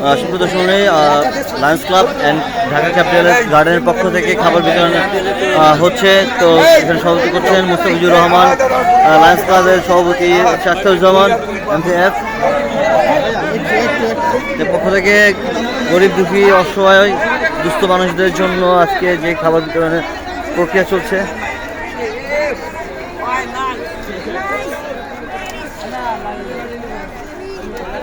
আহ, সুপ্রিয় দর্শনে lions club and Dhaka ক্যাপিটালের গার্ডেনের পক্ষ থেকে খাবার বিতরণ হচ্ছে। তো এখানে সভাপতি করছেন মুস্তাফিজুর রহমান লায়ন্স ক্লাবের সভাপতি শাস্তারুজ্জামান এমসিএফ এর পক্ষ থেকে গরিব দুঃখী অসহায় দুস্থ মানুষদের জন্য আজকে যে খাবার বিতরণের প্রক্রিয়া চলছে।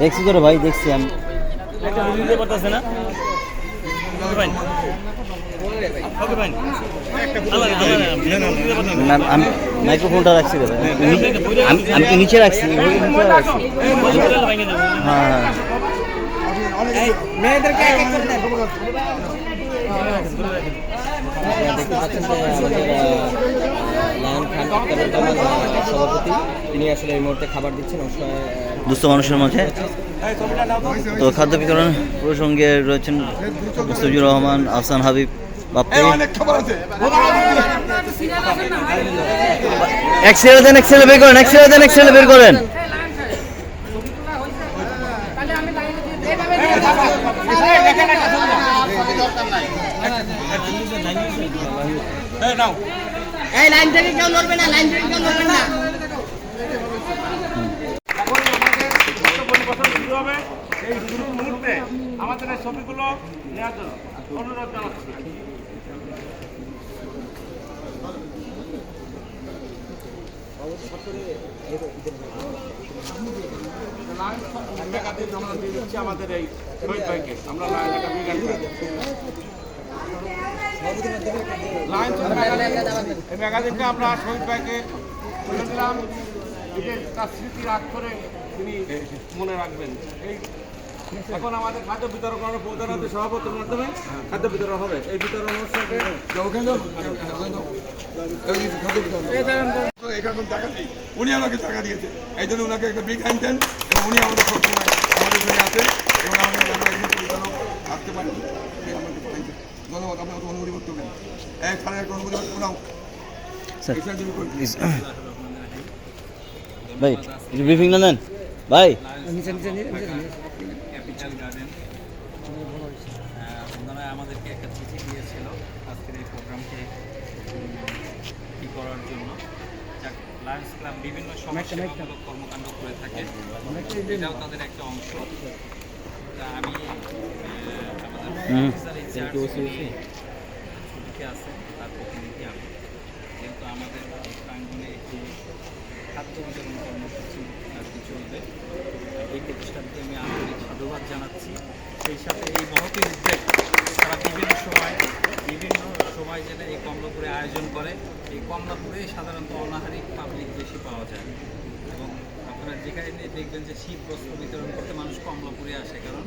দেখছি তো ভাই দেখছি আমি মাইক্রোফোনটা রাখছি ভাই। আমি তো নিচে রাখছি হ্যাঁ খান আক্তারের সভাপতি। তিনি আসলে এই মুহূর্তে খাবার দিচ্ছেন দুস্থ মানুষের মাঝে তো খাদ্য বিতরণ প্রসঙ্গে রয়েছেন মুস্তাফিজুর রহমান আহসান হাবিব বাপ্পি। দেন এক্সেলে বের করেন এক্সেলে দেন এক্সেলে বের করেন। এই লাইন থেকে কেউ লড়বে না, লাইন থেকে কেউ লড়বে না। মুহূর্তে আমাদের এই ছবিগুলো আমাদের এই আমরা লাইন এই ম্যাগাজিনটা আমরা শহীদ ভাইকে তুলে দিলাম। তার স্মৃতি রাগ করে তিনি মনে রাখবেন। এই এখন আমাদের খাদ্য বিতরণ করার প্রধান হচ্ছে সভাপতির মাধ্যমে খাদ্য বিতরণ হবে। এই বিতরণ অনুষ্ঠানকে এরকম টাকা নেই উনি আমাকে টাকা দিয়েছে। এই জন্য ওনাকে একটা বিগ হ্যান্ড দেন এবং উনি আমাদের সবসময় আমাদের সঙ্গে আছেন এবং আমাদের আসতে পারি এই আমাকে পাঠাইছে। ধন্যবাদ আপনার অত অনুমতি করতে হবে এক সাড়ে একটা অনুমতি করতে নাও। স্যার এখানে যদি করি প্লিজ ভাই একটু ব্রিফিং না নেন। ভাই। Capital garden. ওনারা আমাদেরকে একটা চিঠি দিয়েছিল আজকের এই প্রোগ্রামকে করার জন্য। লায়ন্স ক্লাব বিভিন্ন কর্মকাণ্ড করে থাকে। এটাও তাদের একটা অংশ। তা আমি যেহেতু আমাদের খাদ্য এই আমি সাধুবাদ জানাচ্ছি। সাথে এই বিভিন্ন সময়, বিভিন্ন এই কমলাপুরে আয়োজন করে। এই সাধারণত পাবলিক পাওয়া যায়। এবং আপনারা যেখানে দেখবেন যে শীত বস্ত্র বিতরণ করতে মানুষ কমলাপুরে আসে, কারণ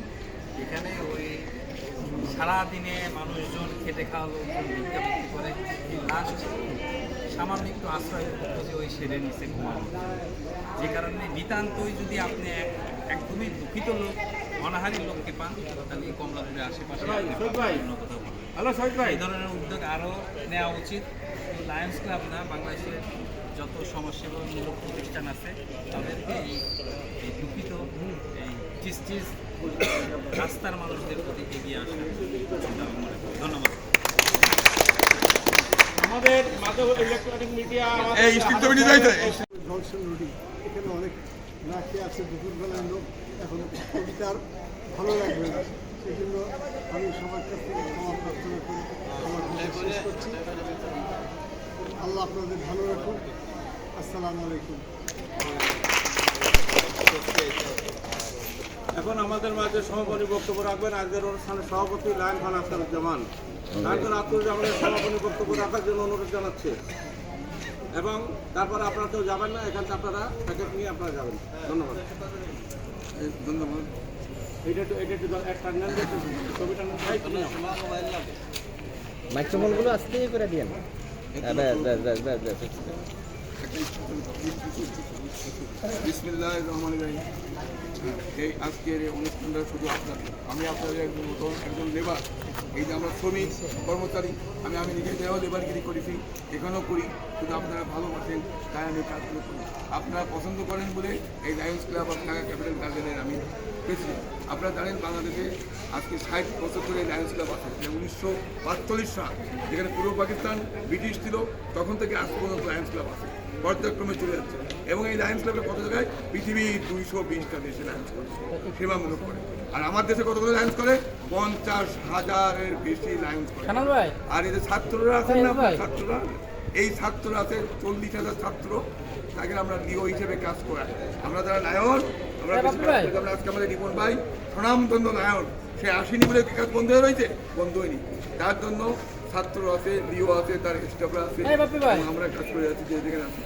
এখানে সারাদিনে মানুষজন খেটে খাওয়া লোকজন ভিক্ষা বিক্রি করে এই লাস্ট সামান্য একটু আশ্রয় খুঁজে ওই শেডের নিচে ঘুমানো। যে কারণে নিতান্তই যদি আপনি এক- একদমই দুঃখিত লোক অনাহারী লোককে পান তাহলে এই কমলাপুরের আশেপাশে অন্য কোথাও পাবেন। ভাই এই ধরনের উদ্যোগ আরও নেওয়া উচিত। লায়ন্স ক্লাব না বাংলাদেশের যত সমাজসেবামূলক প্রতিষ্ঠান আছে তাদেরকে এই এই দুঃখিত এই চিজ রাস্তার মানুষদের প্রতি এগিয়ে আসা। মনে ধন্যবাদ। আমাদের ইলেকট্রনিক মিডিয়া এখানে অনেক না খেয়ে আছে দুপুরবেলায় লোক এখন কবিতার ভালো লাগবে না। সেই জন্য আমি সবার কাছ থেকে ক্ষমা প্রার্থনা করি আমার শেষ করছি। আল্লাহ আপনাদের ভালো রাখুন আসসালামু আলাইকুম। এখন আমাদের মাঝে সমাপনী বক্তব্য রাখবেন। আজকের অনুষ্ঠানের সভাপতি লায়ন খান আখতারুজ্জামান লায়ন খান আখতারুজ্জামানের সমাপনী বক্তব্য রাখার জন্য অনুরোধ জানাচ্ছে। এবং তারপরে আপনারা কেউ যাবেন না এখান থেকে আপনারা প্যাকেট নিয়ে আপনারা যাবেন। ধন্যবাদ। ধন্যবাদ। এটা একটু এটা একটু নেন ছবিটা নাও। মাইক্রোফোনগুলো আস্তে করে দিয়ে না ব্যাস ব্যাস ব্যাস ব্যাস ব্যাস। বিসমিল্লাহ রহমান রাহিম। এই আজকের এই অনুষ্ঠানটা শুধু আপনার আমি আপনাদের একজন মতন একজন লেবার। এই যে আমরা শ্রমিক, কর্মচারী, আমি আমি নিজে নিজেদেরও লেবারগিরি করেছি এখানেও করি। শুধু আপনারা ভালোবাসেন, তাই আমি কাজগুলো করি। আপনারা পছন্দ করেন বলে এই lions club of Dhaka capital গার্ডেনের আমি প্রেসিডেন্ট। আপনারা জানেন বাংলাদেশে আজকে ষাট বছর ধরে লায়ন্স ক্লাব আছে। উনিশশো সাল, যেখানে পূর্ব পাকিস্তান ব্রিটিশ ছিল, তখন থেকে আজ পর্যন্ত লায়ন্স ক্লাব আছে। পর্যায়ক্রমে চলে যাচ্ছে। এবং এই লায়ন্স ক্লাবের কত জায়গায়? পৃথিবীর দুইশো বিশটা দেশে লায়ন্স করে। সেবামূলক করে। আর আমার দেশে কতগুলো লায়ন্স করে? পঞ্চাশ হাজারের বেশি লায়ন্স করে। আর এই যে ছাত্ররা আছেন না ছাত্ররা? এই ছাত্ররা আছে চল্লিশ হাজার ছাত্র। তাকে আমরা লিও হিসেবে কাজ করাই আমরা যারা নায়ক আমরা আজকে আমাদের রিপন ভাই স্বনামধন্য নায়ক সে আসেনি বলে কাজ বন্ধ হয়ে রয়েছে? বন্ধ হয়নি তার জন্য ছাত্র আছে লিও আছে তার স্টাফরা আছে আমরা কাজ করে যাচ্ছি যে যেখানে আছি।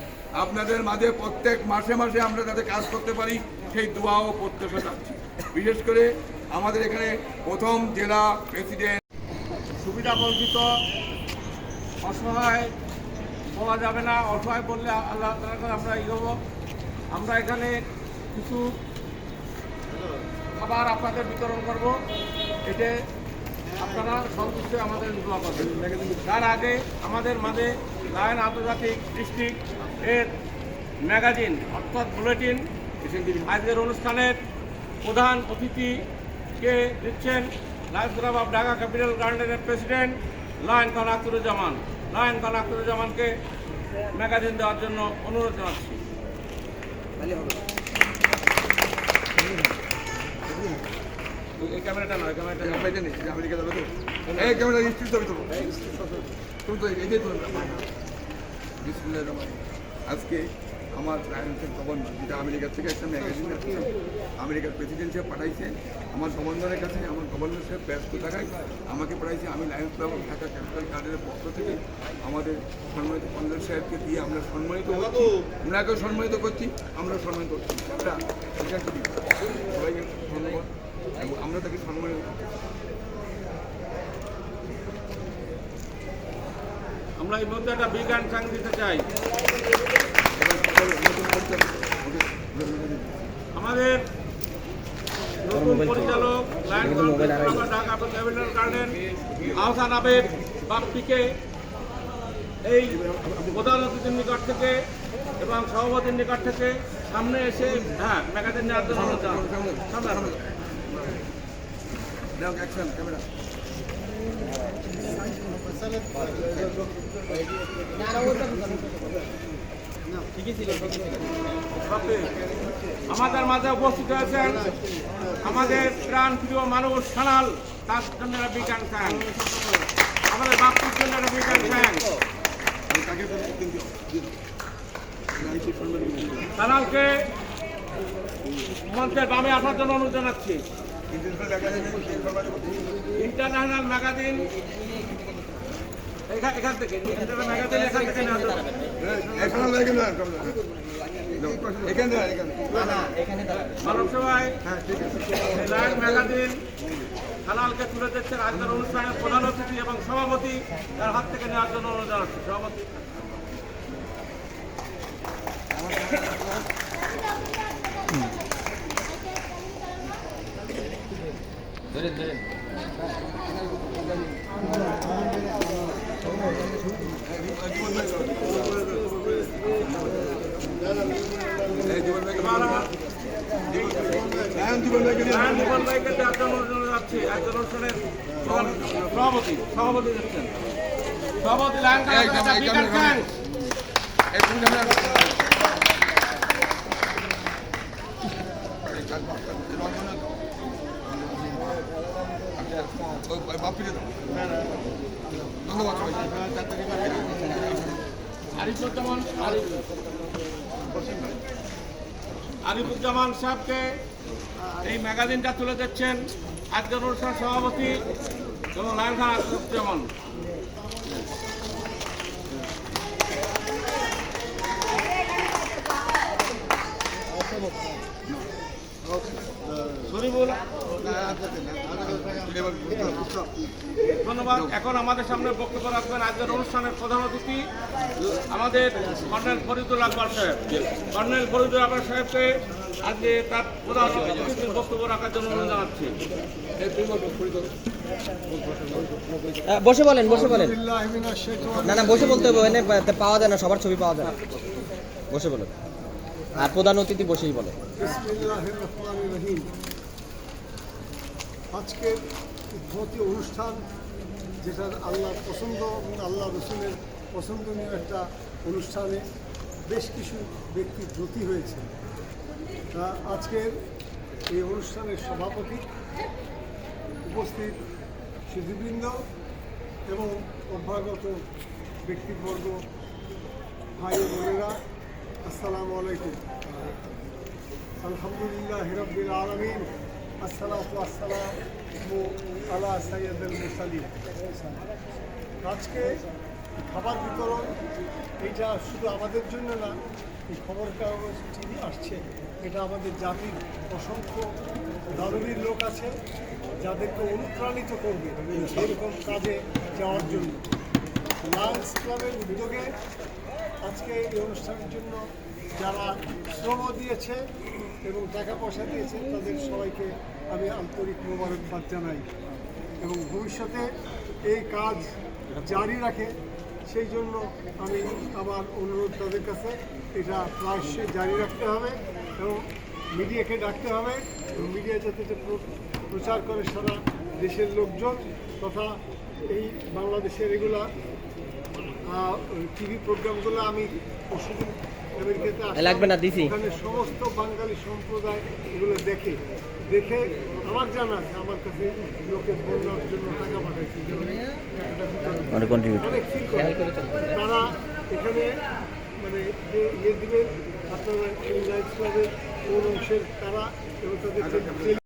আপনাদের মাঝে প্রত্যেক মাসে মাসে আমরা যাতে কাজ করতে পারি সেই দোয়াও প্রত্যাশা যাচ্ছি বিশেষ করে আমাদের এখানে প্রথম জেলা প্রেসিডেন্ট সুবিধা বঞ্চিত অসহায় বলা যাবে না। অসহায় বললে আল্লাহ কাছে আমরা ই হব। আমরা এখানে কিছু খাবার আপনাদের বিতরণ করব। এতে আপনারা সন্তুষ্ট আমাদের দোয়া তার আগে আমাদের মাঝে লায়ন আন্তর্জাতিক ডিস্ট্রিক্ট এর ম্যাগাজিন, অর্থাৎ বুলেটিন, আজকের অনুষ্ঠানের প্রধান অতিথিকে দিচ্ছেন lions club of Dhaka capital গার্ডেনের president lion Khan Akhtaruzzaman lion Khan আখতারুজ্জামানকে magazine দেওয়ার জন্য অনুরোধ জানাচ্ছি। এই ক্যামেরাটা নয় ক্যামেরাটা নয়। আমেরিকা নেই আমেরিকা যাবে তো? এই ক্যামেরা তো তুমি তো এই যে তো বিসমুল্লাহ রহমান আজকে আমার লায়ন্সের গভর্নর যেটা আমেরিকা থেকে একটা ম্যাগাজিন আমেরিকার প্রেসিডেন্ট সাহেব পাঠাইছে। আমার গভর্নরের কাছে আমার গভর্নর সাহেব ব্যস্ত থাকায় আমাকে পাঠাইছে আমি লায়ন্স ক্লাব ঢাকা ক্যাপিটাল গার্ডেনের পক্ষ থেকে আমাদের সম্মানিত কন্ডল সাহেবকে দিয়ে আমরা সম্মানিত করছি। ওনাকেও সম্মানিত করছি আমরা সম্মানিত করছি। কি সবাইকে ধন্যবাদ। আমরা তাকে সম্মানিত করছি আমরা এই মধ্যে একটা বিজ্ঞান সাং দিতে চাই। আমাদের নতুন পরিচালক ঢাকা গার্ডেন আহসান আবেদ বাপ্পিকে এই প্রধান অতিথির নিকট থেকে এবং সভাপতির নিকট থেকে সামনে এসে হ্যাঁ ম্যাগাজিন নেওয়ার জন্য অ্যাকশন ক্যামেরা বাপ্পি, আমাদের মাঝে উপস্থিত হয়েছেন আমাদের প্রাণ প্রিয় মানুষ সানাল তার জন্য বিজ্ঞান ফ্যান আমাদের বাপুর জন্য বিজ্ঞান কিন্তু সানালকে মঞ্চের বামে আসার জন্য অনুরোধ জানাচ্ছি। ইন্টারন্যাশনাল ম্যাগাজিন এখান থেকে ম্যাগাজিন তুলে অনুষ্ঠানের প্রধান অতিথি এবং সভাপতি, তার হাত থেকে নেওয়ার জন্য অনুরোধ জানাচ্ছি। সভাপতি এই জীবন ভাইকে আমরা লায়ন জীবন ভাইকে নিয়ে লায়ন জীবন ভাইকে দেওয়ার জন্য অনুরোধ জানাচ্ছি আজকের অনুষ্ঠানের প্রধান সভাপতি সভাপতি দিচ্ছেন সভাপতি লায়ন আরিফুজ্জামান সাহেবকে এই ম্যাগাজিনটা তুলে দিচ্ছেন আজকের অনুষ্ঠান সভাপতি এবং লাইনহা আরিফুজ্জামান। ধন্যবাদ। এখন আমাদের সামনে বক্তব্য রাখবেন আজকের অনুষ্ঠানের প্রধান অতিথি আমাদের কর্নেল ফরিদুল আকবর সাহেব। কর্নেল ফরিদুল আকবর সাহেবকে আজকে তার প্রধান অতিথির বক্তব্য রাখার জন্য অনুরোধ জানাচ্ছি। বসে বলেন বসে বলেন। না না বসে বলতে হবে পাওয়া যায় না সবার ছবি পাওয়া যায় না। বসে বলেন। আর প্রধান অতিথি বসেই বলে। আজকের উদ্ভূতি অনুষ্ঠান, যেটা আল্লাহ পছন্দ এবং আল্লাহ রসুলের পছন্দনীয় একটা অনুষ্ঠানে বেশ কিছু ব্যক্তি ব্রতী হয়েছে। আজকের এই অনুষ্ঠানের সভাপতি উপস্থিত সুধীবৃন্দ এবং অভ্যাগত ব্যক্তিবর্গ, ভাই বোনেরা আসসালামু আলাইকুম। আলহামদুলিল্লাহ রব্বিল আলমিন। আসসালাতু আসসালামু আলা সাইয়্যিদুল মুরসালিন। আজকে খাবার বিতরণ এইটা শুধু আমাদের জন্য না, এই খবর কাগজ টিভি আসছে। এটা আমাদের জাতির অসংখ্য দারুণীর লোক আছে, যাদেরকে অনুপ্রাণিত করবে এরকম কাজে যাওয়ার জন্য। লায়ন্স ক্লাবের উদ্যোগে আজকে এই অনুষ্ঠানের জন্য যারা শ্রম দিয়েছে এবং টাকা পয়সা দিয়েছে, তাদের সবাইকে আমি আন্তরিক মোবারকবাদ জানাই এবং ভবিষ্যতে এই কাজ জারি রাখে। সেই জন্য আমি আমার অনুরোধ তাদের কাছে, এটা প্রায়শই জারি রাখতে হবে এবং মিডিয়াকে ডাকতে হবে এবং মিডিয়া যাতে প্রচার করে সারা দেশের লোকজন তথা এই বাংলাদেশের এগুলা টিভি প্রোগ্রামগুলো আমি পরশুদিন আমেরিকাতে। লাগবে না, দিছি। ওখানে সমস্ত বাঙালি সম্প্রদায় এগুলো দেখে দেখে আমার জানা আছে আমার কাছে লোকের বন্যার জন্য টাকা পাঠাইছে। মানে তারা এখানে মানে যে ইয়ে দিবেন আপনারা এই লাইফ ক্লাবের কোন অংশের তারা এবং তাদের